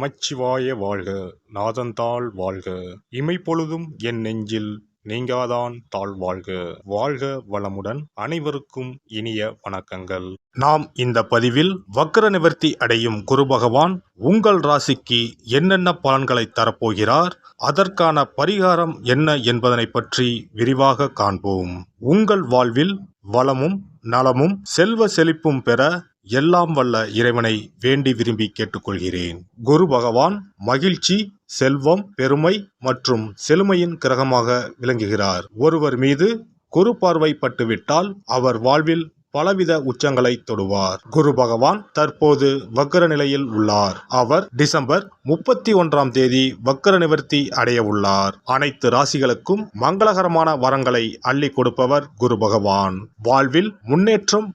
நமச்சிவாய வாழ்க நாதந்தாள் வாழ்க. இமைப்பொழுதும் என் நெஞ்சில் நீங்காதான் தாழ் வாழ்க. வாழ்க வளமுடன் அனைவருக்கும் இனிய வணக்கங்கள். நாம் இந்த பதிவில் வக்கர நிவர்த்தி அடையும் குரு பகவான் உங்கள் ராசிக்கு என்னென்ன பலன்களை தரப்போகிறார் அதற்கான பரிகாரம் என்ன என்பதனை பற்றி விரிவாக காண்போம். உங்கள் வாழ்வில் வளமும் நலமும் செல்வ செழிப்பும் பெற எல்லாம் வல்ல இறைவனை வேண்டி விரும்பி கேட்டுக்கொள்கிறேன். குரு பகவான் மகிழ்ச்சி செல்வம் பெருமை மற்றும் செழுமையின் கிரகமாக விளங்குகிறார். ஒருவர் மீது குரு பார்வை பட்டுவிட்டால் அவர் வாழ்வில் பலவித உச்சங்களை தொடுவார். குரு பகவான் தற்போது வக்கர நிலையில் உள்ளார். அவர் டிசம்பர் முப்பத்தி ஒன்றாம் தேதி வக்கர நிவர்த்தி அடைய உள்ளார். அனைத்து ராசிகளுக்கும் மங்களகரமான வரங்களை அள்ளி கொடுப்பவர் குரு பகவான். வாழ்வில் முன்னேற்றம்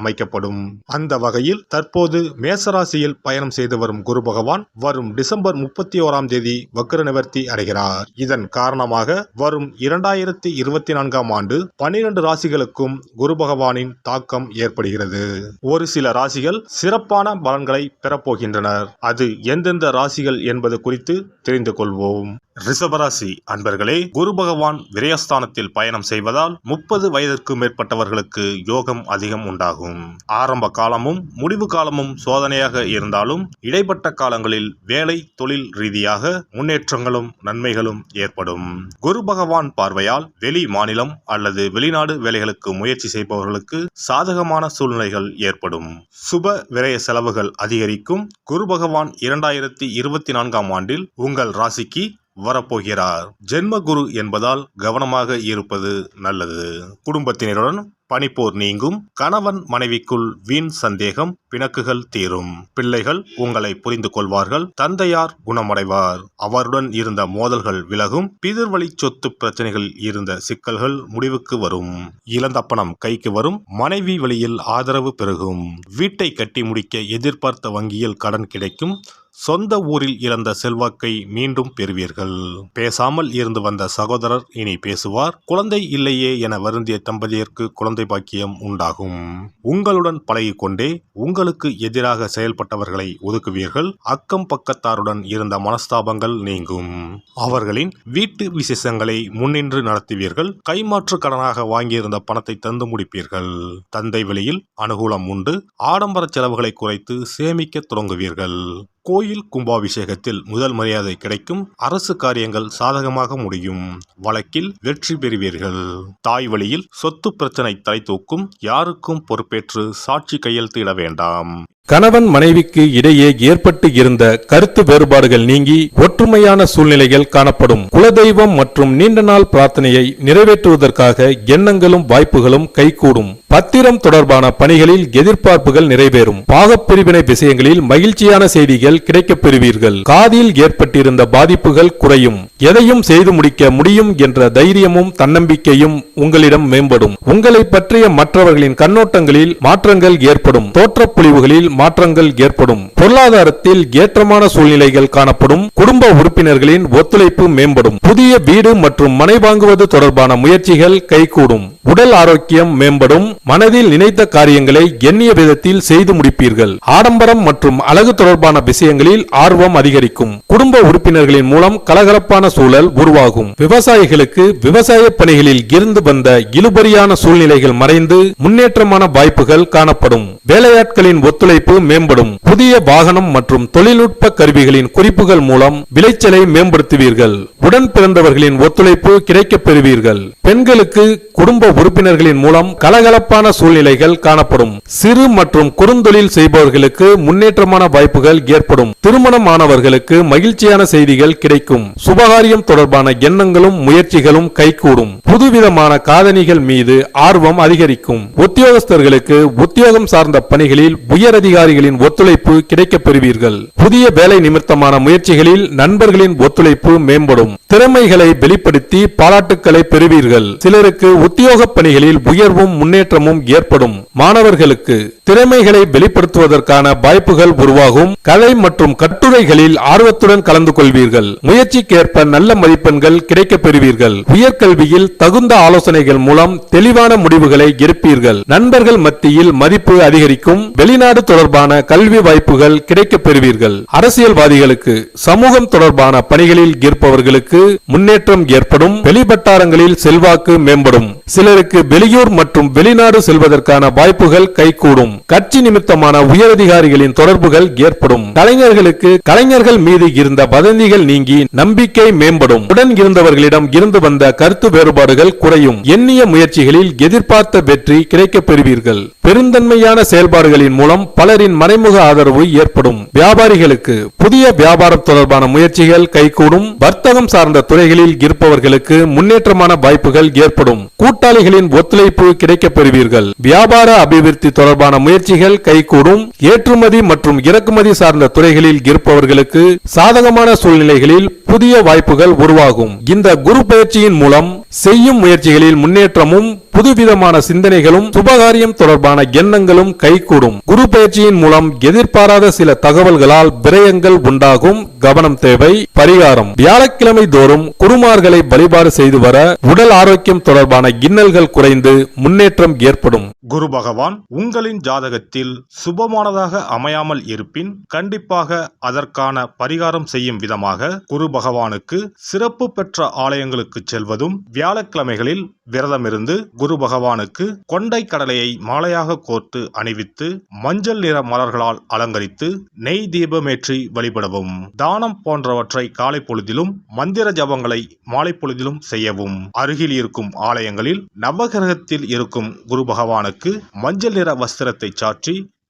அமைக்கப்படும். அந்த வகையில் தற்போது மேசராசியில் பயணம் செய்து வரும் குரு பகவான் வரும் டிசம்பர் முப்பத்தி ஓராம் தேதி வக்ர நிவர்த்தி அடைகிறார். இதன் காரணமாக வரும் இரண்டாயிரத்தி இருபத்தி நான்காம் ஆண்டு பனிரெண்டு ராசிகளுக்கும் குரு பகவானின் தாக்கம் ஏற்படுகிறது. ஒரு சில ராசிகள் சிறப்பான பலன்களை பெறப்போகின்றனர். அது எந்தெந்த ராசிகள் என்பது குறித்து தெரிந்து கொள்வோம். ரிஷபராசி அன்பர்களே குரு பகவான் விரயஸ்தானத்தில் பயணம் செய்வதால் முப்பது வயதிற்கு மேற்பட்டவர்களுக்கு யோகம் அதிகம் உண்டாகும். ஆரம்ப காலமும் முடிவு காலமும் சோதனையாக இருந்தாலும் இடைப்பட்ட காலங்களில் வேலை தொழில் ரீதியாக முன்னேற்றங்களும் நன்மைகளும் ஏற்படும். குரு பகவான் பார்வையால் வெளி மாநிலம் அல்லது வெளிநாடு வேலைகளுக்கு முயற்சி செய்பவர்களுக்கு சாதகமான சூழ்நிலைகள் ஏற்படும். சுப விரய செலவுகள் அதிகரிக்கும். குரு பகவான் இரண்டாயிரத்தி இருபத்தி நான்காம் ஆண்டில் உங்கள் ராசிக்கு வரப்போகிறார். ஜென்ம குரு என்பதால் கவனமாக இருப்பது நல்லது. குடும்பத்தினருடன் பனிப்போர் நீங்கும். கணவன் மனைவிக்குள் வீண் சந்தேகம் பிணக்குகள் தீரும். பிள்ளைகள் உங்களை புரிந்து கொள்வார்கள். தந்தையார் குணமடைவார். அவருடன் இருந்த மோதல்கள் விலகும். பிதிர்வழி சொத்து பிரச்சனைகள் இருந்த சிக்கல்கள் முடிவுக்கு வரும். இழந்த பணம் கைக்கு வரும். மனைவி வழியில் ஆதரவு பெருகும். வீட்டை கட்டி முடிக்க எதிர்பார்த்த வங்கியில் கடன் கிடைக்கும். சொந்த ஊரில் இழந்த செல்வாக்கை மீண்டும் பெறுவீர்கள். பேசாமல் இருந்து வந்த சகோதரர் இனி பேசுவார். குழந்தை இல்லையே என வருந்திய தம்பதியருக்கு குழந்தை பாக்கியம் உண்டாகும். உங்களுடன் பழகிக்கொண்டே உங்களுக்கு எதிராக செயல்பட்டவர்களை ஒதுக்குவீர்கள். அக்கம் பக்கத்தாருடன் இருந்த மனஸ்தாபங்கள் நீங்கும். அவர்களின் வீட்டு விசேஷங்களை முன்னின்று நடத்துவீர்கள். கைமாற்று கடனாக வாங்கியிருந்த பணத்தை தந்து முடிப்பீர்கள். தந்தை வழியில் அனுகூலம் உண்டு. ஆடம்பர செலவுகளை குறைத்து சேமிக்க தொடங்குவீர்கள். கோயில் கும்பாபிஷேகத்தில் முதல் மரியாதை கிடைக்கும் அரசு காரியங்கள் சாதகமாக முடியும். வழக்கில் வெற்றி பெறுவீர்கள். தாய் வழியில் சொத்து பிரச்சனை தலை தூக்கும் யாருக்கும் பொறுப்பேற்று சாட்சி கையெழுத்திட வேண்டாம். கணவன் மனைவிக்கு இடையே ஏற்பட்டு இருந்த கருத்து வேறுபாடுகள் நீங்கி ஒற்றுமையான சூழ்நிலைகள் காணப்படும். குலதெய்வம் மற்றும் நீண்ட நாள் பிரார்த்தனையை நிறைவேற்றுவதற்காக எண்ணங்களும் வாய்ப்புகளும் கைகூடும். பத்திரம் தொடர்பான பணிகளில் எதிர்பார்ப்புகள் நிறைவேறும். பாகப்பிரிவினை விஷயங்களில் மகிழ்ச்சியான செய்திகள் கிடைக்கப் பெறுவீர்கள். காதில் ஏற்பட்டிருந்த பாதிப்புகள் குறையும். எதையும் செய்து முடிக்க முடியும் என்ற தைரியமும் தன்னம்பிக்கையும் உங்களிடம் மேம்படும். உங்களை பற்றிய மற்றவர்களின் கண்ணோட்டங்களில் மாற்றங்கள் ஏற்படும். தோற்றப்பொழிவுகளில் மாற்றங்கள் ஏற்படும். பொருளாதாரத்தில் ஏற்றமான சூழ்நிலைகள் காணப்படும். குடும்ப உறுப்பினர்களின் ஒத்துழைப்பு மேம்படும். புதிய வீடு மற்றும் மனை வாங்குவது தொடர்பான முயற்சிகள் கைகூடும். உடல் ஆரோக்கியம் மேம்படும் மனதில் நினைத்த காரியங்களை எண்ணிய விதத்தில் செய்து முடிப்பீர்கள். ஆடம்பரம் மற்றும் அழகு தொடர்பான விஷயங்களில் ஆர்வம் அதிகரிக்கும். குடும்ப உறுப்பினர்களின் மூலம் கலகலப்பான சூழல் உருவாகும். விவசாயிகளுக்கு விவசாய பணிகளில் இருந்து வந்த இழுபறியான சூழ்நிலைகள் மறைந்து முன்னேற்றமான வாய்ப்புகள் காணப்படும். வேலையாட்களின் ஒத்துழைப்பு மேம்படும். புதிய வாகனம் மற்றும் தொழில்நுட்ப கருவிகளின் குறிப்புகள் மூலம் விளைச்சலை மேம்படுத்துவீர்கள். உடன் பிறந்தவர்களின் ஒத்துழைப்பு கிடைக்கப் பெறுவீர்கள். பெண்களுக்கு குடும்ப உறுப்பினர்களின் மூலம் கலகலப்பான சூழ்நிலைகள் காணப்படும். சிறு மற்றும் குறுந்தொழில் செய்பவர்களுக்கு முன்னேற்றமான வாய்ப்புகள் ஏற்படும். திருமணம் ஆனவர்களுக்கு மகிழ்ச்சியான செய்திகள் கிடைக்கும். சுபகாரியம் தொடர்பான எண்ணங்களும் முயற்சிகளும் கைகூடும். புதுவிதமான காதணிகள் மீது ஆர்வம் அதிகரிக்கும். உத்தியோகஸ்தர்களுக்கு உத்தியோகம் சார்ந்த பணிகளில் உயர் அதிகாரிகளின் ஒத்துழைப்பு கிடைக்கப் பெறுவீர்கள். புதிய வேலை நிமித்தமான முயற்சிகளில் நண்பர்களின் ஒத்துழைப்பு மேம்படும். திறமைகளை வெளிப்படுத்தி பாராட்டுக்களை பெறுவீர்கள். சிலருக்கு உத்தியோக பணிகளில் உயர்வும் முன்னேற்றமும் ஏற்படும். மாணவர்களுக்கு திறமைகளை வெளிப்படுத்துவதற்கான வாய்ப்புகள் உருவாகும். கலை மற்றும் கட்டுரைகளில் ஆர்வத்துடன் கலந்து கொள்வீர்கள். முயற்சிக்கேற்ப நல்ல மதிப்பெண்கள் கிடைக்கப் பெறுவீர்கள் உயர்கல்வியில் தகுந்த ஆலோசனைகள் மூலம் தெளிவான முடிவுகளை எடுப்பீர்கள். நண்பர்கள் மத்தியில் மதிப்பு அதிகரிக்கும். வெளிநாடு தொடர்பான கல்வி வாய்ப்புகள் கிடைக்கப் பெறுவீர்கள் அரசியல்வாதிகளுக்கு சமூகம் தொடர்பான பணிகளில் இருப்பவர்களுக்கு முன்னேற்றம் ஏற்படும். வெளிவட்டாரங்களில் செல்வாக்கு மேம்படும். சிலர் சிலருக்கு வெளியூர் மற்றும் வெளிநாடு செல்வதற்கான வாய்ப்புகள் கைகூடும். கட்சி நிமித்தமான உயரதிகாரிகளின் தொடர்புகள் ஏற்படும். கலைஞர்களுக்கு கலைஞர்கள் மீது இருந்த வதந்திகள் நீங்கி நம்பிக்கை மேம்படும். உடன் இருந்தவர்களிடம் இருந்து வந்த கருத்து வேறுபாடுகள் குறையும். எண்ணிய முயற்சிகளில் எதிர்பார்த்த வெற்றி கிடைக்கப் பெறுவீர்கள். பெருந்தன்மையான செயல்பாடுகளின் மூலம் பலரின் மறைமுக ஆதரவு ஏற்படும். வியாபாரிகளுக்கு புதிய வியாபாரம் தொடர்பான முயற்சிகள் கைகூடும். வர்த்தகம் சார்ந்த துறைகளில் இருப்பவர்களுக்கு முன்னேற்றமான வாய்ப்புகள் ஏற்படும். கூட்டாளி கூட்டாளிகளின் ஒத்துழைப்பு கிடைக்கப் பெறுவீர்கள். வியாபார அபிவிருத்தி தொடர்பான முயற்சிகள் கைகூடும். ஏற்றுமதி மற்றும் இறக்குமதி சார்ந்த துறைகளில் இருப்பவர்களுக்கு சாதகமான சூழ்நிலைகளில் புதிய வாய்ப்புகள் உருவாகும். இந்த குரு பயிற்சியின் மூலம் செய்யும் முயற்சிகளில் முன்னேற்றமும் புதுவிதமான சிந்தனைகளும் சுபகாரியம் தொடர்பான எண்ணங்களும் கைகூடும். குரு பயிற்சியின் மூலம் எதிர்பாராத சில தகவல்களால் விரயங்கள் உண்டாகும். கவனம் தேவை பரிகாரம். வியாழக்கிழமை தோறும் குருமார்களை வழிபாடு செய்து வர உடல் ஆரோக்கியம் தொடர்பான இன்னல்கள் குறைந்து முன்னேற்றம் ஏற்படும். குரு பகவான் உங்களின் ஜாதகத்தில் சுபமானதாக அமையாமல் இருப்பின் கண்டிப்பாக அதற்கான பரிகாரம் செய்யும் விதமாக குரு பகவானுக்கு சிறப்பு பெற்ற ஆலயங்களுக்கு செல்வதும் வியாழக்கிழமைகளில் விரதமிருந்து குரு பகவானுக்கு கொண்டை கடலையை மாலையாக கோர்த்து அணிவித்து மஞ்சள் நிற மலர்களால் அலங்கரித்து நெய் தீபமேற்றி வழிபடவும். தானம் போன்றவற்றை காலை பொழுதிலும் மந்திர ஜபங்களை மாலை பொழுதிலும் செய்யவும். அருகில் இருக்கும் ஆலயங்களில் நவகிரகத்தில் இருக்கும் குரு பகவானுக்கு மஞ்சள் நிற வஸ்திரத்தை சாற்றி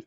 we